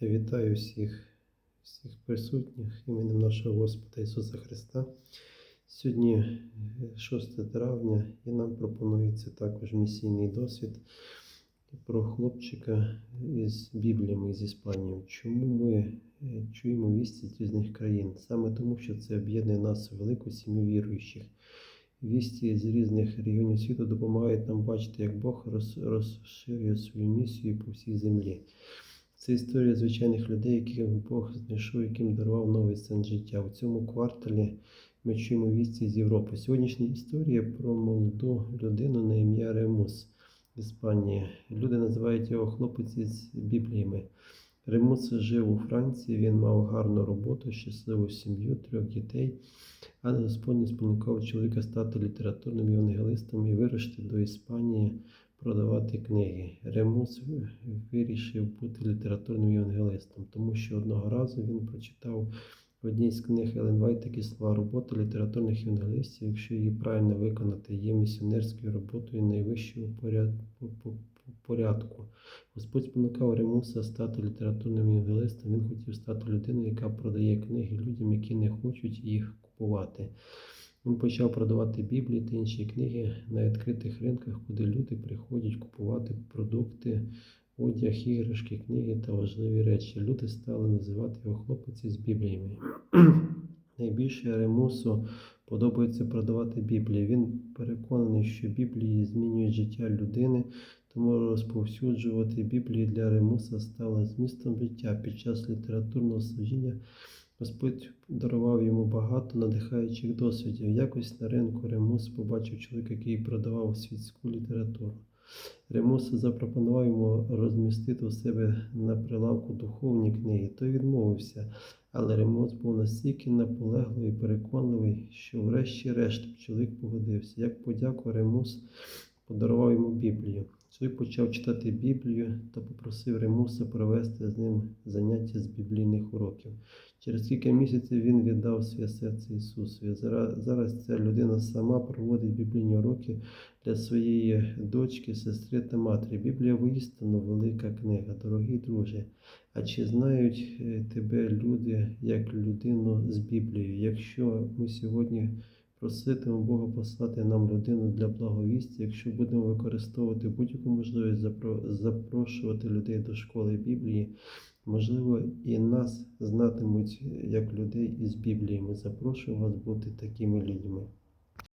Я вітаю всіх, всіх присутніх іменем нашого Господа Ісуса Христа. Сьогодні е, 6 травня і нам пропонується також місійний досвід про хлопчика із Бібліями з Іспанії. Чому ми е, чуємо вісті з різних країн? Саме тому, що це об'єднує нас у велику сім'ю віруючих. Вісті з різних регіонів світу допомагають нам бачити, як Бог розширює свою місію по всій землі. Це історія звичайних людей, яких Бог знайшов, яким дарував новий сенс життя. У цьому кварталі ми чуємо вісті з Європи. Сьогоднішня історія про молоду людину на ім'я Ремус з Іспанії. Люди називають його хлопець із Бібліями. Ремус жив у Франції, він мав гарну роботу, щасливу сім'ю, трьох дітей, але Господь не спонукав чоловіка стати літературним євангелистом і вирушити до Іспанії продавати книги. Ремус вирішив бути літературним євангелистом, тому що одного разу він прочитав в одній з книг Елен Вайт такі слова робота літературних євангелистів, якщо її правильно виконати, є місіонерською роботою найвищого поряд- по- по- по- порядку. Господь спонукав Ремуса стати літературним євангелистом. Він хотів стати людиною, яка продає книги людям, які не хочуть їх купувати. Він почав продавати Біблії та інші книги на відкритих ринках, куди люди приходять купувати продукти, одяг, іграшки, книги та важливі речі. Люди стали називати його хлопець з Бібліями. Найбільше Ремусу подобається продавати Біблії. Він переконаний, що Біблії змінюють життя людини, тому розповсюджувати Біблії для Ремуса стало змістом життя під час літературного служіння. Господь дарував йому багато надихаючих досвідів. Якось на ринку Ремус побачив чоловіка, який продавав світську літературу. Ремус запропонував йому розмістити у себе на прилавку духовні книги. Той відмовився, але Ремус був настільки наполегливий і переконливий, що врешті-решт чоловік погодився. Як подяку Ремус подарував йому Біблію. Чоловік почав читати Біблію та попросив Ремуса провести з ним заняття з біблійних уроків. Через кілька місяців він віддав своє серце Ісусу. Зараз, зараз ця людина сама проводить біблійні уроки для своєї дочки, сестри та матері. Біблія воістину велика книга, дорогий друже. А чи знають е, тебе люди як людину з Біблією? Якщо ми сьогодні проситимемо Бога послати нам людину для благовісті, якщо будемо використовувати будь-яку можливість запро- запрошувати людей до школи Біблії, можливо, і нас знатимуть як людей із Біблії. Ми запрошуємо вас бути такими людьми.